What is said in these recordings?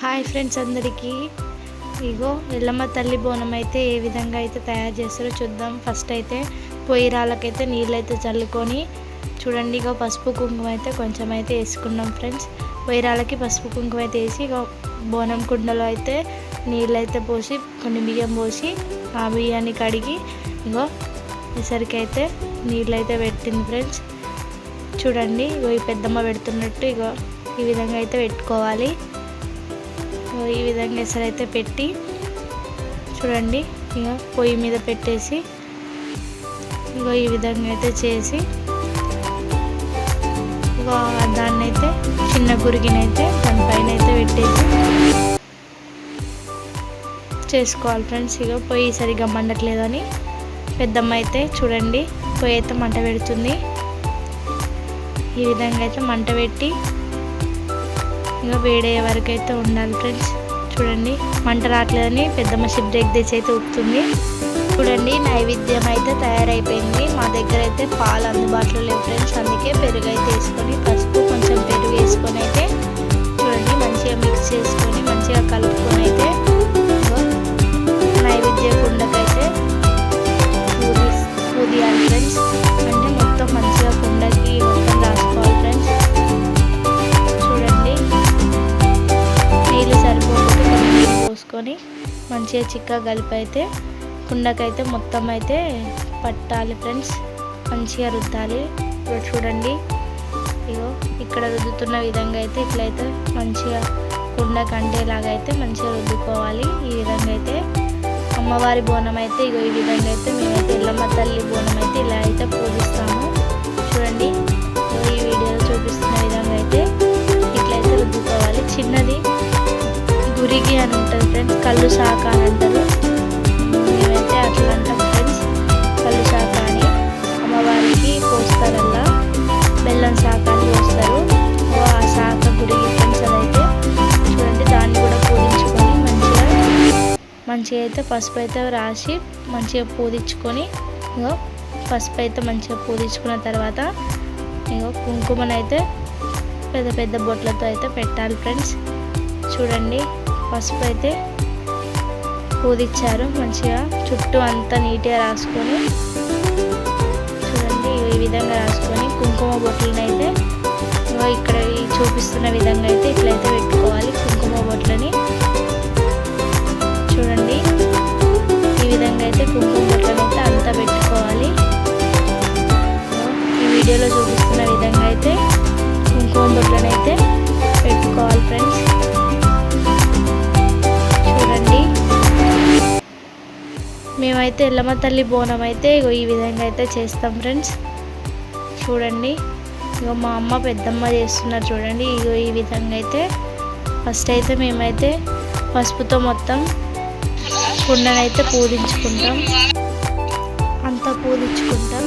Hi friends అందరికీ. ఇగో ఎల్లమ్మ తల్లి బోనం అయితే ఏ విధంగా అయితే తయారు చేస్తారో చూద్దాం. ఫస్ట్ అయితే పొయ్యి రాళ్ళకైతే నీళ్ళు అయితే చల్లుకొని చూడండి ఇగో పసుపు కుంకుమ అయితే కొంచెం అయితే వేసుకున్నాం ఫ్రెండ్స్. పొయ్యి రాళ్ళకి పసుపు కుంకుమ అయితే వేసి ఇక బోనం కుండలో అయితే నీళ్ళు అయితే పోసి కొన్ని బియ్యం పోసి ఆ బియ్యాన్ని కడిగి ఇగో ఈసరికి అయితే నీళ్ళు అయితే పెట్టింది ఫ్రెండ్స్. చూడండి ఇగో ఈ పెద్దమ్మ పెడుతున్నట్టు ఇగో ఈ విధంగా అయితే పెట్టుకోవాలి. ఈ విధంగా ఎసరైతే పెట్టి చూడండి ఇక పొయ్యి మీద పెట్టేసి ఇగో ఈ విధంగా అయితే చేసి ఇగో దాన్ని అయితే చిన్న గురిగినైతే దానిపైన అయితే పెట్టేసి చేసుకోవాలి ఫ్రెండ్స్. ఇక పొయ్యి సరిగ్గా మండట్లేదని పెద్దమ్మ అయితే చూడండి పొయ్యి అయితే మంట పెడుతుంది. ఈ విధంగా అయితే మంట పెట్టి ఇంకా వేడయ్యే వరకు అయితే ఉండాలి ఫ్రెండ్స్. చూడండి మంట రావట్లేదని పెద్దమ్మ షిప్ బ్రేక్ తెచ్చి అయితే ఉప్పుతుంది చూడండి నైవేద్యం అయితే తయారైపోయింది. మా దగ్గర అయితే పాలు అందుబాటులో లేవు ఫ్రెండ్స్. అందుకే పెరుగు అయితే వేసుకొని పసుపు కొంచెం పెరుగు వేసుకొని అయితే చూడండి మంచిగా మిక్స్ చేసుకొని మంచిగా కలుపుకొని చిక్కగా కలిపి అయితే కుండకైతే మొత్తం అయితే పట్టాలి ఫ్రెండ్స్. మంచిగా రుద్దాలి. ఇప్పుడు చూడండి. ఇగో ఇక్కడ రుద్దుతున్న విధంగా అయితే ఇట్లయితే మంచిగా కుండ కంటేలాగా అయితే మంచిగా రుద్దుకోవాలి. ఈ విధంగా అయితే అమ్మవారి బోనం అయితే ఇగో ఈ విధంగా అయితే మేమైతే ఎల్లమ్మ తల్లి బోనం అయితే ఇలా అయితే పూజిస్తాము. చూడండి. ఈ వీడియోలో చూపిస్తున్న విధంగా అయితే ఇట్లయితే రుద్దుకోవాలి. చిన్నది గురిగి అని ఉంటుంది ఫ్రెండ్స్ కళ్ళు శాఖ అని అంటారు. మేమైతే అట్లా అంటాం ఫ్రెండ్స్ కళ్ళు శాఖ అని అమ్మవారికి పోస్తారల్లా. బెల్లం శాఖ అని పోస్తారు ఆ శాఖ గుడికి ఫ్రెండ్స్ చూడండి దాన్ని కూడా పూజించుకొని మంచిగా మంచిగా అయితే పసుపు అయితే రాసి మంచిగా పూజించుకొని ఇగో పసుపు అయితే మంచిగా పూజించుకున్న తర్వాత ఇగో కుంకుమనైతే పెద్ద పెద్ద బొట్లతో అయితే పెట్టాలి ఫ్రెండ్స్ చూడండి. పసుపు అయితే పూదిచ్చారు. మంచిగా చుట్టూ అంతా నీట్గా రాసుకొని చూడండి ఈ విధంగా రాసుకొని కుంకుమ బొట్లను అయితే ఇక్కడ చూపిస్తున్న విధంగా అయితే ఇట్లయితే పెట్టుకోవాలి. కుంకుమ బొట్లని చూడండి ఈ విధంగా అయితే కుంకుమ బొట్లను అయితే అంతా పెట్టుకోవాలి. ఈ వీడియోలో చూపిస్తాను అయితే ఎల్లమ్మ తల్లి బోనం అయితే ఇగో ఈ విధంగా అయితే చేస్తాం ఫ్రెండ్స్. చూడండి. ఇగో మా అమ్మ పెద్దమ్మ చేస్తున్నారు చూడండి. ఇగో ఈ విధంగా అయితే ఫస్ట్ అయితే మేమైతే పసుపుతో మొత్తం కుండనైతే పూజించుకుంటాం అంతా పూజించుకుంటాం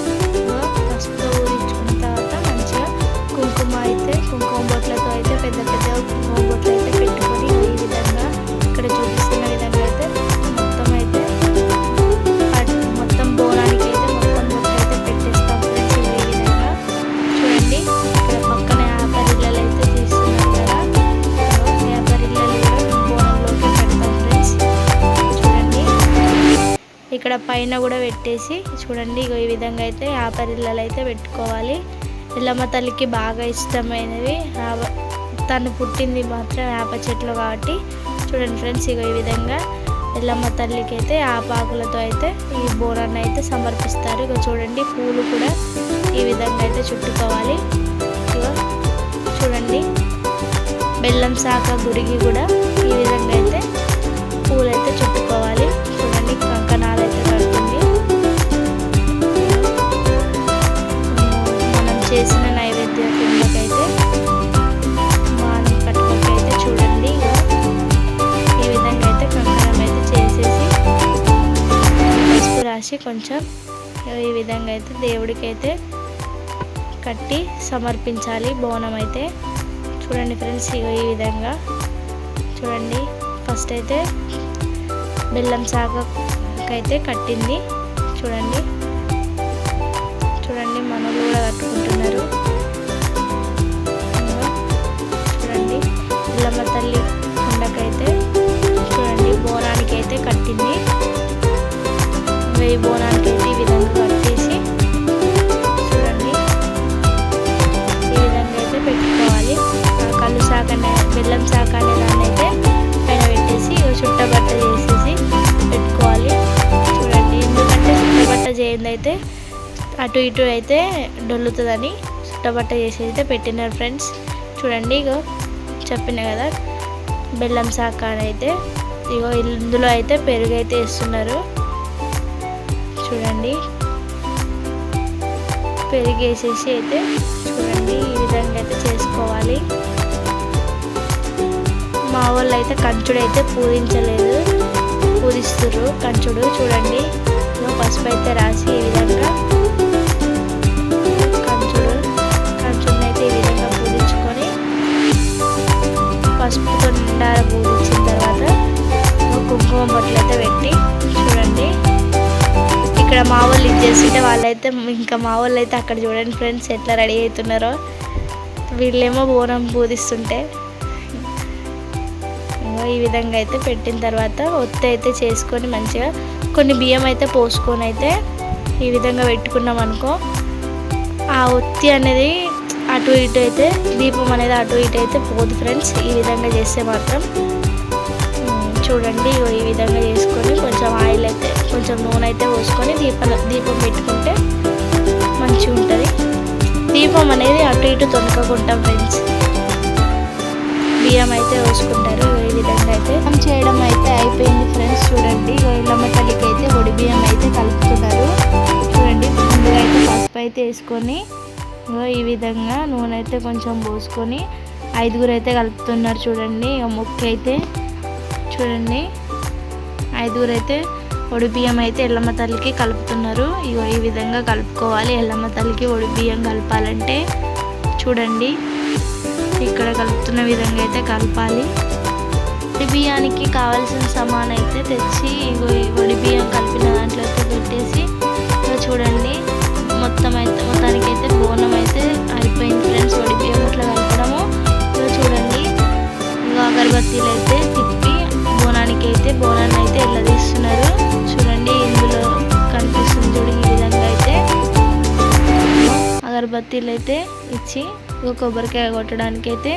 పసుపుతో పూజించుకున్న తర్వాత మంచిగా కుంకుమ అయితే కుంకుమ బొట్లతో అయితే పెద్ద పెద్ద కుంకుమ బొట్లు ఇక్కడ పైన కూడా పెట్టేసి చూడండి ఇగో ఈ విధంగా అయితే ఆపరిల్లలు అయితే పెట్టుకోవాలి. ఎల్లమ్మ తల్లికి బాగా ఇష్టమైనవి. తను పుట్టింది మాత్రం వేప చెట్లు కాబట్టి చూడండి ఫ్రెండ్స్ ఇగో ఈ విధంగా ఎల్లమ్మ తల్లికి అయితే ఆపాకులతో అయితే ఈ బోనాన్ని అయితే సమర్పిస్తారు. ఇక చూడండి పూలు కూడా ఈ విధంగా అయితే చుట్టుకోవాలి. చూడండి బెల్లం శాఖ గురిగి కూడా ఈ విధంగా అయితే పూలైతే అయితే చుట్టుకోవాలి. చేసిన నైవేద్య కిందకైతే మాని కట్టుకోకైతే చూడండి. ఈ విధంగా అయితే కంకణం అయితే చేసేసి పసుపు రాసి కొంచెం ఈ విధంగా అయితే దేవుడికి అయితే కట్టి సమర్పించాలి. బోనం అయితే చూడండి ఫ్రెండ్స్ ఈ విధంగా చూడండి. ఫస్ట్ అయితే బెల్లం సాగకైతే కట్టింది. చూడండి. తల్లి కొండకైతే చూడండి బోనానికి అయితే కట్టింది. వెయ్యి బోనానికి అయితే ఈ విధంగా కట్టేసి చూడండి ఈ విధంగా అయితే పెట్టుకోవాలి. కళ్ళు సాకనే బెల్లం శాఖ అనే దాన్ని అయితే పైన పెట్టేసి చుట్టబట్ట చేసేసి పెట్టుకోవాలి. చూడండి ఎందుకంటే చుట్టబట్ట చేయండి అయితే అటు ఇటు అయితే డొల్లుతుందని చుట్టబట్ట చేసి అయితే పెట్టినారు ఫ్రెండ్స్. చూడండి ఇగో చెప్పిన కదా బెల్లం శాఖ అయితే ఇగో ఇందులో అయితే పెరుగు అయితే వేస్తున్నారు. చూడండి. పెరుగు వేసేసి అయితే చూడండి ఈ విధంగా అయితే చేసుకోవాలి. మా వాళ్ళు అయితే కంచుడు అయితే పూజించలేదు. పూజిస్తుర్రు కంచుడు చూడండి. పసుపు అయితే రాసి ఈ విధంగా పసుపుతో నిండా పూజించిన తర్వాత కుంకుమ బొట్లు పెట్టి చూడండి. ఇక్కడ మా వాళ్ళు ఇది చేస్తుంటే వాళ్ళైతే ఇంకా మా వాళ్ళు అయితే అక్కడ చూడండి ఫ్రెండ్స్ ఎట్లా రెడీ అవుతున్నారో. వీళ్ళేమో బోనం పూజిస్తుంటే ఈ విధంగా అయితే పెట్టిన తర్వాత ఒత్తి అయితే చేసుకొని మంచిగా కొన్ని బియ్యం అయితే పోసుకొని అయితే ఈ విధంగా పెట్టుకున్నాం అనుకో. ఆ ఒత్తి అనేది అటు ఇటు అయితే దీపం అనేది అటు ఇటు అయితే పోదు ఫ్రెండ్స్ ఈ విధంగా చేస్తే మాత్రం చూడండి ఈ విధంగా చేసుకొని కొంచెం ఆయిల్ అయితే కొంచెం నూనె అయితే పోసుకొని దీపం దీపం పెట్టుకుంటే మంచిగా ఉంటుంది. దీపం అనేది అటు ఇటు తొనకకుంటాం ఫ్రెండ్స్ బియ్యం అయితే పోసుకుంటారు ఈ విధంగా అయితే. చేయడం అయితే అయిపోయింది ఫ్రెండ్స్ చూడండి ఇళ్ళమ్మ తల్లికి అయితే ఒడి బియ్యం అయితే కలుపుతున్నారు. చూడండి ముందుగా అయితే పసుపు అయితే వేసుకొని ఈ విధంగా నూనె అయితే కొంచెం పోసుకొని ఐదుగురు అయితే కలుపుతున్నారు చూడండి. ముక్క అయితే చూడండి. ఐదుగురు అయితే ఒడి బియ్యం అయితే ఎల్లమ్మ తల్లికి కలుపుతున్నారు. ఇగో ఈ విధంగా కలుపుకోవాలి. ఎల్లమ్మ తల్లికి ఒడి బియ్యం కలపాలంటే చూడండి. ఇక్కడ కలుపుతున్న విధంగా అయితే కలపాలి. ఒడి బియ్యానికి కావాల్సిన సమాన్ అయితే తెచ్చి ఇగో ఈ ఒడి బియ్యం కలిపిన దాంట్లో అయితే పెట్టేసి అగరబత్తీలు అయితే ఇచ్చి ఇగో కొబ్బరికాయ కొట్టడానికి అయితే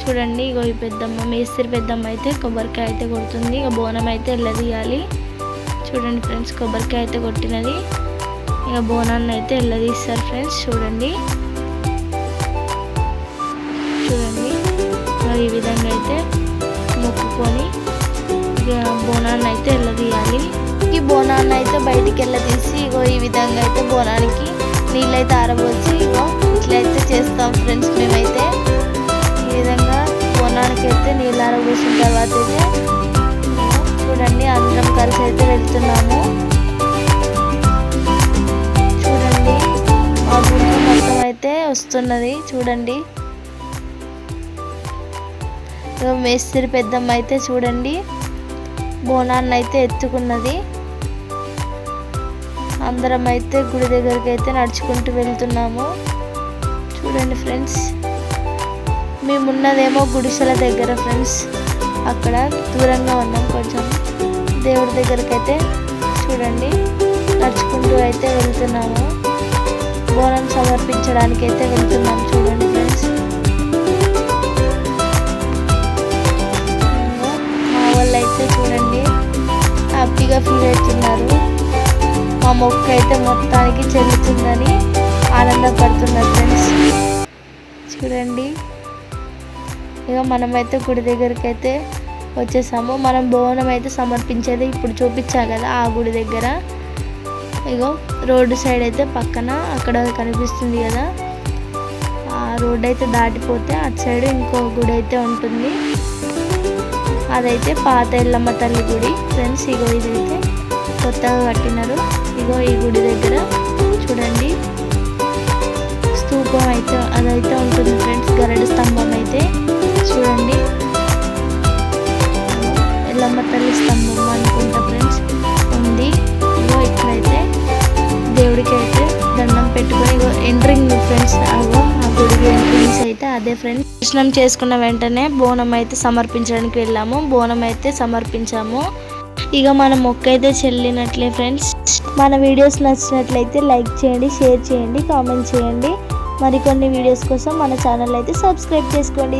చూడండి ఇగో ఈ పెద్దమ్మ మేస్త్రి పెద్దమ్మ అయితే కొబ్బరికాయ అయితే కొడుతుంది. ఇక బోనం అయితే ఎల్లదీయాలి. చూడండి ఫ్రెండ్స్ కొబ్బరికాయ అయితే కొట్టినది. ఇక బోనాన్ని అయితే ఎల్లదీస్తారు ఫ్రెండ్స్ చూడండి. చూడండి మరి ఈ విధంగా అయితే మొక్కుకొని ఇక బోనాన్ని అయితే ఎల్లదీయాలి. ఈ బోనాన్ని అయితే బయటికి వెళ్ళదీసి ఇగో ఈ విధంగా అయితే బోనానికి నీళ్ళైతే ఆరబోచి ఇగో ఇట్లయితే చేస్తాం ఫ్రెండ్స్ మేమైతే. ఈ విధంగా బోనానికి అయితే నీళ్ళు ఆరబోసిన తర్వాత అయితే చూడండి అందరం కలిసి అయితే వెళ్తున్నాము. చూడండి మా గుంపు మొత్తం అయితే వస్తున్నది చూడండి. మేస్త్రి పెద్దమ్మ అయితే చూడండి బోనాన్ని అయితే ఎత్తుకున్నది. అందరం అయితే గుడి దగ్గరికి అయితే నడుచుకుంటూ వెళ్తున్నాము. చూడండి ఫ్రెండ్స్ మేమున్నదేమో గుడిసెల దగ్గర ఫ్రెండ్స్. అక్కడ దూరంగా ఉన్నాం కొంచెం. దేవుడి దగ్గరికి అయితే చూడండి నడుచుకుంటూ అయితే వెళ్తున్నాము. బోనం సమర్పించడానికి అయితే వెళ్తున్నాం. మొక్క అయితే మొత్తానికి చెల్లుతుందని ఆనందపడుతున్నారు ఫ్రెండ్స్. చూడండి. ఇక మనమైతే గుడి దగ్గరికి అయితే వచ్చేసాము. మనం భవనం అయితే సమర్పించేది ఇప్పుడు చూపించా కదా ఆ గుడి దగ్గర. ఇగో రోడ్డు సైడ్ అయితే పక్కన అక్కడ కనిపిస్తుంది కదా. ఆ రోడ్ అయితే దాటిపోతే అటు సైడ్ ఇంకో గుడి అయితే ఉంటుంది. అదైతే పాత ఎల్లమ్మ తల్లి గుడి. ఫ్రెండ్స్ ఇగో ఇదైతే కొత్తగా కట్టినారు. ఇగో ఈ గుడి దగ్గర చూడండి. స్తూపం అయితే అదైతే ఉంటుంది ఫ్రెండ్స్. గరడు స్తంభం అయితే చూడండి. ఎల్లమ్మ తల్లి స్తంభం అనుకుంటా ఫ్రెండ్స్ ఉంది. ఇగో ఇక్కడైతే దేవుడికి అయితే దండం పెట్టుకొని ఇగో ఎంట్రింగ్ ఫ్రెండ్స్ అగో ఆ గుడికి ఎంట్రింగ్స్ అయితే అదే ఫ్రెండ్స్. దర్శనం చేసుకున్న వెంటనే బోనం అయితే సమర్పించడానికి వెళ్ళాము. బోనం అయితే సమర్పించాము. ఇక మన మొక్క అయితే చెల్లినట్లే ఫ్రెండ్స్. మన వీడియోస్ నచ్చినట్లయితే లైక్ చేయండి షేర్ చేయండి కామెంట్ చేయండి. మరికొన్ని వీడియోస్ కోసం మన ఛానల్ అయితే సబ్స్క్రైబ్ చేసుకోండి.